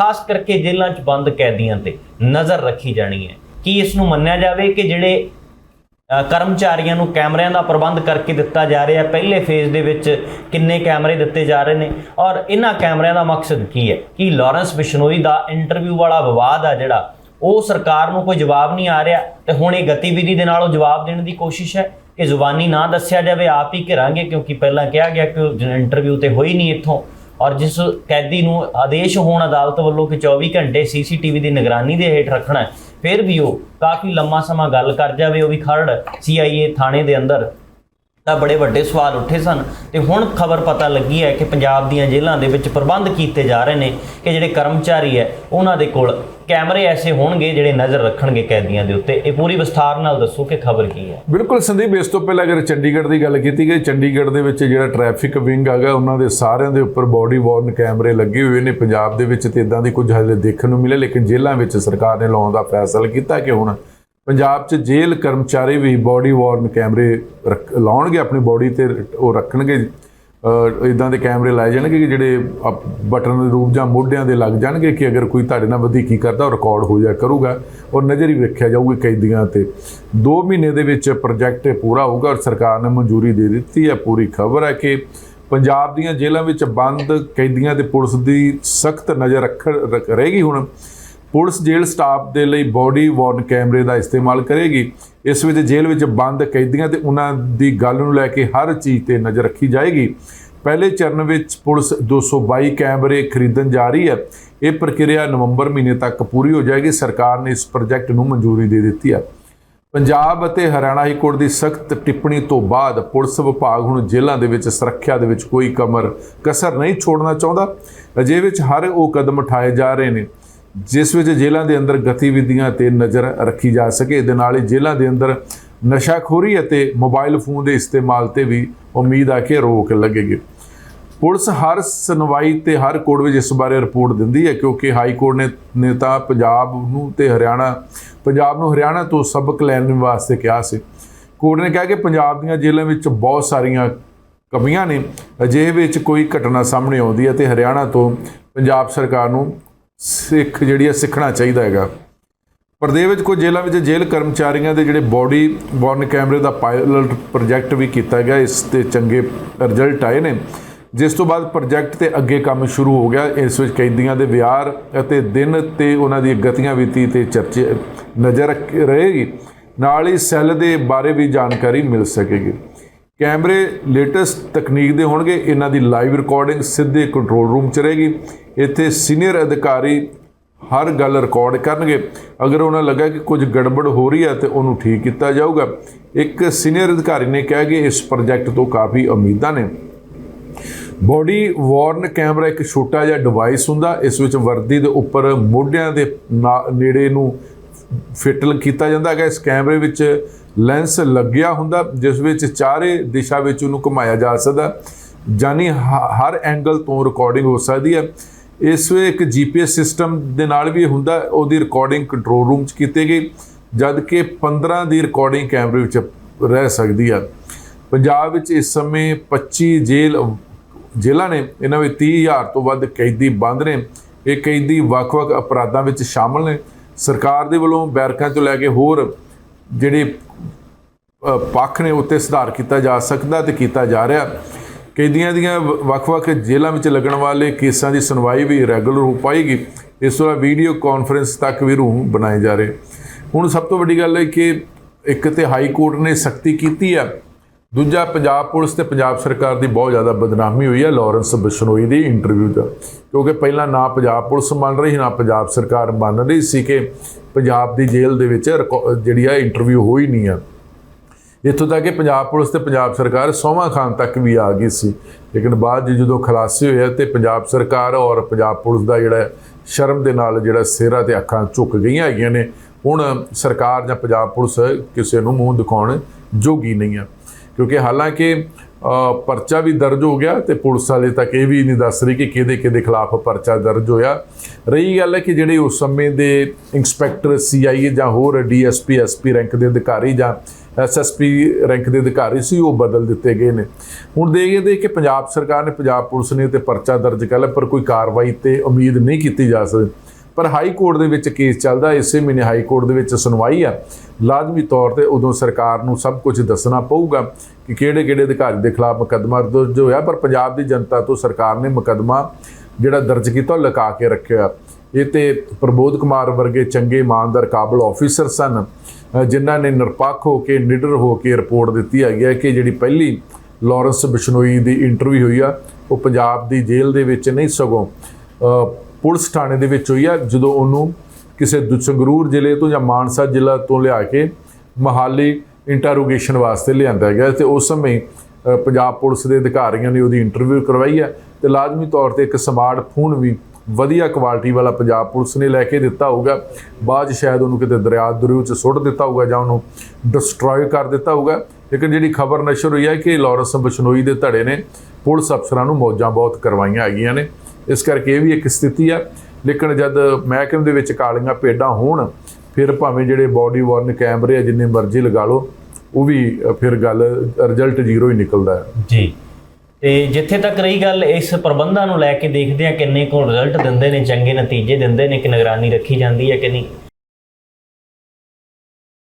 ਖਾਸ ਕਰਕੇ ਜੇਲ੍ਹਾਂ 'ਚ ਬੰਦ ਕੈਦੀਆਂ ਤੇ ਨਜ਼ਰ ਰੱਖੀ ਜਾਣੀ ਹੈ। ਕੀ ਇਸ ਨੂੰ ਮੰਨਿਆ ਜਾਵੇ ਕਿ ਜਿਹੜੇ ਕਰਮਚਾਰੀਆਂ ਨੂੰ ਕੈਮਰਿਆਂ ਦਾ ਪ੍ਰਬੰਧ ਕਰਕੇ ਦਿੱਤਾ ਜਾ ਰਿਹਾ, ਪਹਿਲੇ ਫੇਜ਼ ਦੇ ਵਿੱਚ ਕਿੰਨੇ ਕੈਮਰੇ ਦਿੱਤੇ ਜਾ ਰਹੇ ਨੇ ਔਰ ਇਹਨਾਂ ਕੈਮਰਿਆਂ ਦਾ ਮਕਸਦ ਕੀ ਹੈ? ਕਿ ਲਾਰੈਂਸ ਬਿਸ਼ਨੋਈ ਦਾ ਇੰਟਰਵਿਊ ਵਾਲਾ ਵਿਵਾਦ ਆ ਜਿਹੜਾ, ਉਹ ਸਰਕਾਰ ਨੂੰ ਕੋਈ ਜਵਾਬ ਨਹੀਂ ਆ ਰਿਹਾ ਤੇ ਹੁਣ ਇਹ ਗਤੀਵਿਧੀ ਦੇ ਨਾਲ ਉਹ ਜਵਾਬ ਦੇਣ ਦੀ ਕੋਸ਼ਿਸ਼ ਹੈ? ਕਿ ਜ਼ੁਬਾਨੀ ਨਾ ਦੱਸਿਆ ਜਾਵੇ, ਆਪ ਹੀ ਘਿਰਾਂਗੇ ਕਿਉਂਕਿ ਪਹਿਲਾਂ ਕਿਹਾ ਗਿਆ ਕਿ ਇੰਟਰਵਿਊ ਤੇ ਹੋਈ ਨਹੀਂ ਇੱਥੋਂ। ਔਰ ਜਿਸ ਕੈਦੀ ਨੂੰ ਆਦੇਸ਼ ਹੋਣ ਅਦਾਲਤ ਵੱਲੋਂ ਕਿ 24 ਘੰਟੇ ਸੀਸੀਟੀਵੀ ਦੀ ਨਿਗਰਾਨੀ ਦੇ ਹੇਠ ਰੱਖਣਾ ਫਿਰ ਵੀ ਉਹ ਕਾਫੀ ਲੰਮਾ ਸਮਾਂ ਗੱਲ ਕਰ ਜਾਵੇ, ਉਹ ਵੀ ਖਰੜ ਸੀਆਈਏ ਥਾਣੇ ਦੇ ਅੰਦਰ। ਤਾਂ ਬੜੇ ਵੱਡੇ ਸਵਾਲ ਉੱਠੇ ਸਨ ਤੇ ਹੁਣ ਖਬਰ ਪਤਾ ਲੱਗੀ ਹੈ ਕਿ ਪੰਜਾਬ ਦੀਆਂ ਜੇਲ੍ਹਾਂ ਦੇ ਵਿੱਚ ਪ੍ਰਬੰਧ ਕੀਤੇ ਜਾ ਰਹੇ ਨੇ ਕਿ ਜਿਹੜੇ ਕਰਮਚਾਰੀ ਹੈ, ਉਹਨਾਂ ਦੇ ਕੋਲ ਕੈਮਰੇ ਐਸੇ ਹੋਣਗੇ ਜਿਹੜੇ ਨਜ਼ਰ ਰੱਖਣਗੇ ਕੈਦੀਆਂ ਦੇ ਉੱਤੇ। ਇਹ ਪੂਰੀ ਵਿਸਥਾਰ ਨਾਲ ਦੱਸੋ ਕਿ ਖਬਰ ਕੀ ਹੈ। ਬਿਲਕੁਲ ਸੰਦੀਪ, ਇਸ ਤੋਂ ਪਹਿਲਾਂ ਅਗਰ ਚੰਡੀਗੜ੍ਹ ਦੀ ਗੱਲ ਕੀਤੀ ਗਈ, ਚੰਡੀਗੜ੍ਹ ਦੇ ਵਿੱਚ ਜਿਹੜਾ ਟ੍ਰੈਫਿਕ ਵਿੰਗ ਹੈਗਾ, ਉਹਨਾਂ ਦੇ ਸਾਰਿਆਂ ਦੇ ਉੱਪਰ ਬਾਡੀ ਵਾਰਨ ਕੈਮਰੇ ਲੱਗੇ ਹੋਏ ਨੇ। ਪੰਜਾਬ ਦੇ ਵਿੱਚ ਤੇ ਇਦਾਂ ਦੀ ਕੁਝ ਹਲੇ ਦੇਖਣ ਨੂੰ ਮਿਲੇ, ਲੇਕਿਨ ਜੇਲ੍ਹਾਂ ਵਿੱਚ ਸਰਕਾਰ ਨੇ ਲਾਉਣ ਦਾ ਫੈਸਲਾ ਕੀਤਾ ਕਿ ਹੁਣ ਪੰਜਾਬ 'ਚ ਜੇਲ੍ਹ ਕਰਮਚਾਰੀ ਵੀ ਬਾਡੀ ਵਾਰਨ ਕੈਮਰੇ ਰੱਖ- ਲਾਉਣਗੇ ਆਪਣੀ ਬਾਡੀ ਤੇ ਉਹ ਰੱਖਣਗੇ। ਇਦਾਂ ਦੇ ਕੈਮਰੇ ਲਾਏ ਜਾਣਗੇ ਕਿ ਜਿਹੜੇ ਬਟਨ ਦੇ ਰੂਪ ਜਾਂ ਮੋਢਿਆਂ ਦੇ ਲੱਗ ਜਾਣਗੇ ਕਿ ਅਗਰ ਕੋਈ ਤੁਹਾਡੇ ਨਾਲ ਵਧੀਕੀ ਕਰਦਾ ਉਹ ਰਿਕਾਰਡ ਹੋ ਜਾ ਕਰੂਗਾ ਔਰ ਨਜ਼ਰ ਹੀ ਰੱਖਿਆ ਜਾਊਗੀ ਕੈਦੀਆਂ ਤੇ। 2 ਮਹੀਨੇ ਦੇ ਵਿੱਚ ਪ੍ਰੋਜੈਕਟ ਪੂਰਾ ਹੋਊਗਾ ਔਰ ਸਰਕਾਰ ਨੇ ਮਨਜ਼ੂਰੀ ਦੇ ਦਿੱਤੀ ਹੈ, ਪੂਰੀ ਖਬਰ ਹੈ ਕਿ ਪੰਜਾਬ ਦੀਆਂ ਜੇਲ੍ਹਾਂ ਵਿੱਚ ਬੰਦ ਕੈਦੀਆਂ ਤੇ ਪੁਲਿਸ ਦੀ ਸਖਤ ਨਜ਼ਰ ਰੱਖ, ਰੱਖ- ਰਹੇਗੀ ਹੁਣ। ਪੁਲਿਸ ਜੇਲ੍ਹ ਸਟਾਫ ਦੇ ਲਈ ਬੋਡੀ ਵਾਰਨ ਕੈਮਰੇ ਦਾ ਇਸਤੇਮਾਲ ਕਰੇਗੀ। ਇਸ ਵਿੱਚ ਜੇਲ੍ਹ ਵਿੱਚ ਬੰਦ ਕੈਦੀਆਂ ਤੇ ਉਹਨਾਂ ਦੀ ਗੱਲ ਨੂੰ ਲੈ ਕੇ ਹਰ ਚੀਜ਼ ਤੇ ਨਜ਼ਰ ਰੱਖੀ ਜਾਏਗੀ। ਪਹਿਲੇ ਚਰਨ ਵਿੱਚ ਪੁਲਿਸ 222 ਕੈਮਰੇ ਖਰੀਦਣ ਜਾ ਰਹੀ ਹੈ। ਇਹ ਪ੍ਰਕਿਰਿਆ ਨਵੰਬਰ ਮਹੀਨੇ ਤੱਕ ਪੂਰੀ ਹੋ ਜਾਏਗੀ। ਸਰਕਾਰ ਨੇ ਇਸ ਪ੍ਰੋਜੈਕਟ ਨੂੰ ਮਨਜ਼ੂਰੀ ਦੇ ਦਿੱਤੀ ਹੈ। ਪੰਜਾਬ ਅਤੇ ਹਰਿਆਣਾ ਹਾਈ ਕੋਰਟ ਦੀ ਸਖਤ ਟਿੱਪਣੀ ਤੋਂ ਬਾਅਦ ਪੁਲਿਸ ਵਿਭਾਗ ਹੁਣ ਜੇਲ੍ਹਾਂ ਦੇ ਵਿੱਚ ਸੁਰੱਖਿਆ ਦੇ ਵਿੱਚ ਕੋਈ ਕਮਰ ਕਸਰ ਨਹੀਂ ਛੋੜਨਾ ਚਾਹੁੰਦਾ। ਅਜੇ ਵਿੱਚ ਹਰ ਉਹ ਕਦਮ ਉਠਾਏ ਜਾ ਰਹੇ ਨੇ। ਜਿਸ ਵਿੱਚ ਜੇਲ੍ਹਾਂ ਦੇ ਅੰਦਰ ਗਤੀਵਿਧੀਆਂ ਤੇ ਨਜ਼ਰ ਰੱਖੀ ਜਾ ਸਕੇ। ਇਹਦੇ ਨਾਲ ਹੀ ਜੇਲ੍ਹਾਂ ਦੇ ਅੰਦਰ ਨਸ਼ਾਖੋਰੀ ਅਤੇ ਮੋਬਾਈਲ ਫੋਨ ਦੇ ਇਸਤੇਮਾਲ ਤੇ ਵੀ ਉਮੀਦ ਆ ਕਿ ਰੋਕ ਲੱਗੇਗੀ। ਪੁਲਿਸ ਹਰ ਸੁਣਵਾਈ ਤੇ ਹਰ ਕੋਰਟ ਵਿੱਚ ਇਸ ਬਾਰੇ ਰਿਪੋਰਟ ਦਿੰਦੀ ਹੈ ਕਿਉਂਕਿ ਹਾਈ ਕੋਰਟ ਨੇ ਨੇ ਤਾਂ ਪੰਜਾਬ ਨੂੰ ਤੇ ਹਰਿਆਣਾ, ਪੰਜਾਬ ਨੂੰ ਹਰਿਆਣਾ ਤੋਂ ਸਬਕ ਲੈਣ ਵਾਸਤੇ ਕਿਹਾ ਸੀ। ਕੋਰਟ ਨੇ ਕਿਹਾ ਕਿ ਪੰਜਾਬ ਦੀਆਂ ਜੇਲ੍ਹਾਂ ਵਿੱਚ ਬਹੁਤ ਸਾਰੀਆਂ ਕਮੀਆਂ ਨੇ, ਅਜਿਹੇ ਵਿੱਚ ਕੋਈ ਘਟਨਾ ਸਾਹਮਣੇ ਆਉਂਦੀ ਹੈ ਤੇ ਹਰਿਆਣਾ ਤੋਂ ਪੰਜਾਬ ਸਰਕਾਰ ਨੂੰ ਸਿੱਖ ਜਿਹੜੀ ਆ, ਸਿੱਖਣਾ ਚਾਹੀਦਾ ਹੈਗਾ। ਪ੍ਰਦੇਸ਼ ਵਿੱਚ ਕੁਝ ਜੇਲ੍ਹਾਂ ਵਿੱਚ ਜੇਲ੍ਹ ਕਰਮਚਾਰੀਆਂ ਦੇ ਜਿਹੜੇ ਬਾਡੀ ਵਾਰਨ ਕੈਮਰੇ ਦਾ ਪਾਇਲਟ ਪ੍ਰੋਜੈਕਟ ਵੀ ਕੀਤਾ ਗਿਆ, ਇਸ ਤੇ ਚੰਗੇ ਰਿਜ਼ਲਟ ਆਏ ਨੇ। ਜਿਸ ਤੋਂ ਬਾਅਦ ਪ੍ਰੋਜੈਕਟ ਤੇ ਅੱਗੇ ਕੰਮ ਸ਼ੁਰੂ ਹੋ ਗਿਆ, ਇਸ ਵਿੱਚ ਕੈਦੀਆਂ ਦੇ ਵਿਹਾਰ ਅਤੇ ਦਿਨ ਤੇ ਉਹਨਾਂ ਦੀ ਗਤੀਆਂ ਵੀਤੀ ਤੇ ਚਰਚੇ ਨਜ਼ਰ ਰੱਖ- ਰਹੇਗੀ। ਨਾਲ ਹੀ ਸੈੱਲ ਦੇ ਬਾਰੇ ਵੀ ਜਾਣਕਾਰੀ ਮਿਲ ਸਕੇਗੀ। ਕੈਮਰੇ ਲੇਟੈਸਟ ਤਕਨੀਕ ਦੇ ਹੋਣਗੇ, ਇਹਨਾਂ ਦੀ ਲਾਈਵ ਰਿਕਾਰਡਿੰਗ ਸਿੱਧੇ ਕੰਟਰੋਲ ਰੂਮ 'ਚ ਰਹੇਗੀ। ਇੱਥੇ ਸੀਨੀਅਰ ਅਧਿਕਾਰੀ ਹਰ ਗੱਲ ਰਿਕਾਰਡ ਕਰਨਗੇ। ਅਗਰ ਉਹਨਾਂ ਲੱਗਾ ਕਿ ਕੁਝ ਗੜਬੜ ਹੋ ਰਹੀ ਹੈ, ਤੇ ਉਹਨੂੰ ਠੀਕ ਕੀਤਾ ਜਾਊਗਾ। ਇੱਕ ਸੀਨੀਅਰ ਅਧਿਕਾਰੀ ਨੇ ਕਿਹਾ ਕਿ ਇਸ ਪ੍ਰੋਜੈਕਟ ਤੋਂ ਕਾਫੀ ਉਮੀਦਾਂ ਨੇ। ਬੋਡੀ ਵਾਰਨ ਕੈਮਰਾ ਇੱਕ ਛੋਟਾ ਜਿਹਾ ਡਿਵਾਈਸ ਹੁੰਦਾ, ਇਸ ਵਿੱਚ ਵਰਦੀ ਦੇ ਉੱਪਰ ਮੋਢਿਆਂ ਦੇ ਨਾ- ਨੇੜੇ ਨੂੰ ਫਿੱਟ ਕੀਤਾ ਜਾਂਦਾ ਹੈਗਾ। ਇਸ ਕੈਮਰੇ ਵਿੱਚ ਲੈਂਸ ਲੱਗਿਆ ਹੁੰਦਾ, ਜਿਸ ਵਿੱਚ ਚਾਰੇ ਦਿਸ਼ਾ ਵਿੱਚ ਉਹਨੂੰ ਘੁਮਾਇਆ ਜਾ ਸਕਦਾ। ਜਾਨੀ ਹ- ਹਰ ਐਂਗਲ ਤੋਂ ਰਿਕਾਰਡਿੰਗ ਹੋ ਸਕਦੀ ਹੈ। ਇਸ ਵਿੱਚ ਇੱਕ ਜੀਪੀਐਸ ਸਿਸਟਮ ਦੇ ਨਾਲ ਵੀ ਹੁੰਦਾ, ਉਹਦੀ ਰਿਕਾਰਡਿੰਗ ਕੰਟਰੋਲ ਰੂਮ 'ਚ ਕੀਤੀ ਗਈ ਜਦ ਕਿ 15 ਦੀ ਰਿਕਾਰਡਿੰਗ ਕੈਮਰੇ ਵਿੱਚ ਰਹਿ ਸਕਦੀ ਹੈ ਪੰਜਾਬ ਵਿੱਚ ਇਸ ਸਮੇਂ 25 ਜੇਲ੍ਹ ਜੇਲ੍ਹਾਂ ਨੇ ਇਹਨਾਂ ਵਿੱਚ 30000 ਤੋਂ ਵੱਧ ਕੈਦੀ ਬੰਦ ਨੇ। ਇਹ ਕੈਦੀ ਵੱਖ-ਵੱਖ ਅਪਰਾਧਾਂ ਵਿੱਚ ਸ਼ਾਮਲ ਨੇ। ਸਰਕਾਰ ਦੇ ਵੱਲੋਂ ਬੈਰਕਾਂ ਤੋਂ ਲੈ ਕੇ ਹੋਰ ਜਿਹੜੇ ਪੱਖ ਨੇ ਉੱਤੇ ਸੁਧਾਰ ਕੀਤਾ ਜਾ ਸਕਦਾ ਤੇ ਕੀਤਾ ਜਾ ਰਿਹਾ। ਕੈਦੀਆਂ ਦੀਆਂ ਵ- ਵੱਖ-ਵੱਖ ਜੇਲ੍ਹਾਂ ਵਿੱਚ ਲੱਗਣ ਵਾਲੇ ਕੇਸਾਂ ਦੀ ਸੁਣਵਾਈ ਵੀ ਰੈਗੂਲਰ ਹੋ ਪਾਏਗੀ। ਇਸ ਤੋਂ ਇਲਾਵਾ ਵੀਡੀਓ ਕਾਨਫਰੰਸ ਤੱਕ ਵੀ ਰੂਮ ਬਣਾਏ ਜਾ ਰਹੇ। ਹੁਣ ਸਭ ਤੋਂ ਵੱਡੀ ਗੱਲ ਹੈ ਕਿ ਇੱਕ ਤੇ ਹਾਈ ਕੋਰਟ ਨੇ ਸਖਤੀ ਕੀਤੀ ਆ। ਦੂਜਾ, ਪੰਜਾਬ ਪੁਲਿਸ ਤੇ ਪੰਜਾਬ ਸਰਕਾਰ ਦੀ ਬਹੁਤ ਜ਼ਿਆਦਾ ਬਦਨਾਮੀ ਹੋਈ ਹੈ ਲਾਰੈਂਸ ਬਿਸ਼ਨੋਈ ਦੀ ਇੰਟਰਵਿਊ ਦਾ ਕਿਉਂਕਿ ਪਹਿਲਾਂ ਨਾ ਪੰਜਾਬ ਪੁਲਿਸ ਮੰਨ ਰਹੀ, ਨਾ ਪੰਜਾਬ ਸਰਕਾਰ ਮੰਨ ਰਹੀ ਸੀ ਕਿ ਪੰਜਾਬ ਦੀ ਜੇਲ੍ਹ ਦੇ ਵਿੱਚ ਰਿਕਾ- ਜਿਹੜੀ ਆ ਇੰਟਰਵਿਊ ਹੋਈ ਨਹੀਂ ਆ। ਇੱਥੋਂ ਤੱਕ ਕਿ ਪੰਜਾਬ ਪੁਲਿਸ ਤੇ ਪੰਜਾਬ ਸਰਕਾਰ ਸੋਮਾ ਖਾਨ ਤੱਕ ਵੀ ਆ ਗਈ ਸੀ। ਲੇਕਿਨ ਬਾਅਦ 'ਚ ਜਦੋਂ ਖੁਲਾਸੇ ਹੋਏ ਤੇ ਪੰਜਾਬ ਸਰਕਾਰ ਔਰ ਪੰਜਾਬ ਪੁਲਿਸ ਦਾ ਜਿਹੜਾ ਸ਼ਰਮ ਦੇ ਨਾਲ ਜਿਹੜਾ ਸਿਹਰਾ ਤੇ ਅੱਖਾਂ ਝੁਕ ਗਈਆਂ ਹੈਗੀਆਂ ਨੇ, ਹੁਣ ਸਰਕਾਰ ਜਾਂ ਪੰਜਾਬ ਪੁਲਿਸ ਕਿਸੇ ਨੂੰ ਮੂੰਹ ਦਿਖਾਉਣ ਜੋਗੀ ਨਹੀਂ ਆ। ਕਿਉਂਕਿ ਹਾਲਾਂਕਿ ਪਰਚਾ ਵੀ ਦਰਜ ਹੋ ਗਿਆ ਤੇ ਪੁਲਿਸ ਵਾਲੇ ਤੱਕ ਇਹ ਵੀ ਨਹੀਂ ਦੱਸ ਰਹੀ ਕਿ ਕਿਹਦੇ ਕਿਹਦੇ ਖਿਲਾਫ ਪਰਚਾ ਦਰਜ ਹੋਇਆ। ਰਹੀ ਗੱਲ ਹੈ ਕਿ ਜਿਹੜੇ ਉਸ ਸਮੇਂ ਦੇ ਇੰਸਪੈਕਟਰ ਸੀਆਈਏ ਜਾਂ ਹੋਰ ਡੀਐਸਪੀ ਐਸਪੀ ਰੈਂਕ ਦੇ ਅਧਿਕਾਰੀ ਜਾਂ ਐਸਐਸਪੀ ਰੈਂਕ ਦੇ ਅਧਿਕਾਰੀ ਸੀ, ਉਹ ਬਦਲ ਦਿੱਤੇ ਗਏ ਨੇ। ਹੁਣ ਦੇਖਦੇ ਕਿ ਪੰਜਾਬ ਸਰਕਾਰ ਨੇ, ਪੰਜਾਬ ਪੁਲਿਸ ਨੇ ਤੇ ਪਰਚਾ ਦਰਜ ਕਰ ਲਿਆ, ਪਰ ਕੋਈ ਕਾਰਵਾਈ ਤੇ ਉਮੀਦ ਨਹੀਂ ਕੀਤੀ ਜਾ ਸਕਦੀ। ਪਰ ਹਾਈ ਕੋਰਟ ਦੇ ਵਿੱਚ ਕੇਸ ਚੱਲਦਾ, ਇਸੇ ਮਹੀਨੇ ਹਾਈ ਕੋਰਟ ਦੇ ਵਿੱਚ ਸੁਣਵਾਈ ਆ। ਲਾਜ਼ਮੀ ਤੌਰ ਤੇ ਉਦੋਂ ਸਰਕਾਰ ਨੂੰ ਸਭ ਕੁਝ ਦੱਸਣਾ ਪਊਗਾ ਕਿ ਕਿਹੜੇ ਕਿਹੜੇ ਅਧਿਕਾਰੀ ਦੇ ਖਿਲਾਫ ਮੁਕੱਦਮਾ ਦਰਜ ਹੋਇਆ, ਪਰ ਪੰਜਾਬ ਦੀ ਜਨਤਾ ਤੋਂ ਸਰਕਾਰ ਨੇ ਮੁਕੱਦਮਾ ਜਿਹੜਾ ਦਰਜ ਕੀਤਾ ਉਹ ਲੁਕਾ ਕੇ ਰੱਖਿਆ। ਇਹ ਤੇ ਪ੍ਰਬੋਧ ਕੁਮਾਰ ਵਰਗੇ ਚੰਗੇ ਇਮਾਨਦਾਰ ਕਾਬਲ ਆਫੀਸਰ ਸਨ ਜਿਨ੍ਹਾਂ ਨੇ ਨਿਰਪੱਖ ਹੋ ਕੇ, ਨਿਡਰ ਹੋ ਕੇ ਰਿਪੋਰਟ ਦਿੱਤੀ ਹੈਗੀ ਹੈ ਕਿ ਜਿਹੜੀ ਪਹਿਲੀ ਲਾਰੈਂਸ ਬਿਸ਼ਨੋਈ ਦੀ ਇੰਟਰਵਿਊ ਹੋਈ ਆ, ਉਹ ਪੰਜਾਬ ਦੀ ਜੇਲ੍ਹ ਦੇ ਵਿੱਚ ਨਹੀਂ ਸਗੋਂ ਪੁਲਿਸ ਥਾਣੇ ਦੇ ਵਿੱਚ ਹੋਈ ਆ, ਜਦੋਂ ਉਹਨੂੰ ਕਿਸੇ ਦੂ- ਸੰਗਰੂਰ ਜ਼ਿਲ੍ਹੇ ਤੋਂ ਜਾਂ ਮਾਨਸਾ ਜ਼ਿਲ੍ਹਾ ਤੋਂ ਲਿਆ ਕੇ ਮਹਾਲੀ ਇੰਟਰੋਗੇਸ਼ਨ ਵਾਸਤੇ ਲਿਆਂਦਾ ਗਿਆ ਤੇ ਉਸ ਸਮੇਂ ਪੰਜਾਬ ਪੁਲਿਸ ਦੇ ਅਧਿਕਾਰੀਆਂ ਨੇ ਉਹਦੀ ਇੰਟਰਵਿਊ ਕਰਵਾਈ ਹੈ ਤੇ ਲਾਜ਼ਮੀ ਤੌਰ ਤੇ ਇੱਕ ਸਮਾਰਟ ਫੋਨ ਵੀ ਵਧੀਆ ਕੁਆਲਿਟੀ ਵਾਲਾ ਪੰਜਾਬ ਪੁਲਿਸ ਨੇ ਲੈ ਕੇ ਦਿੱਤਾ ਹੋਊਗਾ। ਬਾਅਦ 'ਚ ਸ਼ਾਇਦ ਉਹਨੂੰ ਕਿਤੇ ਦਰਿਆ ਦਰਿਓ 'ਚ ਸੁੱਟ ਦਿੱਤਾ ਹੋਊਗਾ ਜਾਂ ਉਹਨੂੰ ਡਿਸਟਰੋਏ ਕਰ ਦਿੱਤਾ ਹੋਊਗਾ। ਲੇਕਿਨ ਜਿਹੜੀ ਖਬਰ ਨਸ਼ਰ ਹੋਈ ਹੈ ਕਿ ਲਾਰੈਂਸ ਬਸ਼ਨੋਈ ਦੇ ਧੜੇ ਨੇ ਪੁਲਿਸ ਅਫਸਰਾਂ ਨੂੰ ਮੌਜਾਂ ਬਹੁਤ ਕਰਵਾਈਆਂ ਹੈਗੀਆਂ ਨੇ। ਇਸ ਕਰਕੇ ਇਹ ਵੀ ਇੱਕ ਸਥਿਤੀ ਆ। ਲੇਕਿਨ ਜਦ ਮਹਿਕਮੇ ਦੇ ਵਿੱਚ ਕਾਲੀਆਂ ਭੇਡਾਂ ਹੋਣ, ਫਿਰ ਭਾਵੇਂ ਜਿਹੜੇ ਬਾਡੀ ਵਾਰਨ ਕੈਮਰੇ ਆ, ਜਿੰਨੇ ਮਰਜ਼ੀ ਲਗਾ ਲਓ, ਉਹ ਵੀ ਫਿਰ ਗੱਲ ਰਿਜ਼ਲਟ ਜ਼ੀਰੋ ਹੀ ਨਿਕਲਦਾ ਹੈ। ਜੀ। ਤੇ ਜਿੱਥੇ ਤੱਕ ਰਹੀ ਗੱਲ, ਇਸ ਪ੍ਰਬੰਧਾਂ ਨੂੰ ਲੈ ਕੇ ਦੇਖਦੇ ਆ ਕਿੰਨੇ ਕੁ ਰਿਜ਼ਲਟ ਦਿੰਦੇ ਨੇ, ਚੰਗੇ ਨਤੀਜੇ ਦਿੰਦੇ ਨੇ, ਕਿ ਨਿਗਰਾਨੀ ਰੱਖੀ ਜਾਂਦੀ ਹੈ ਕਿ ਨਹੀਂ।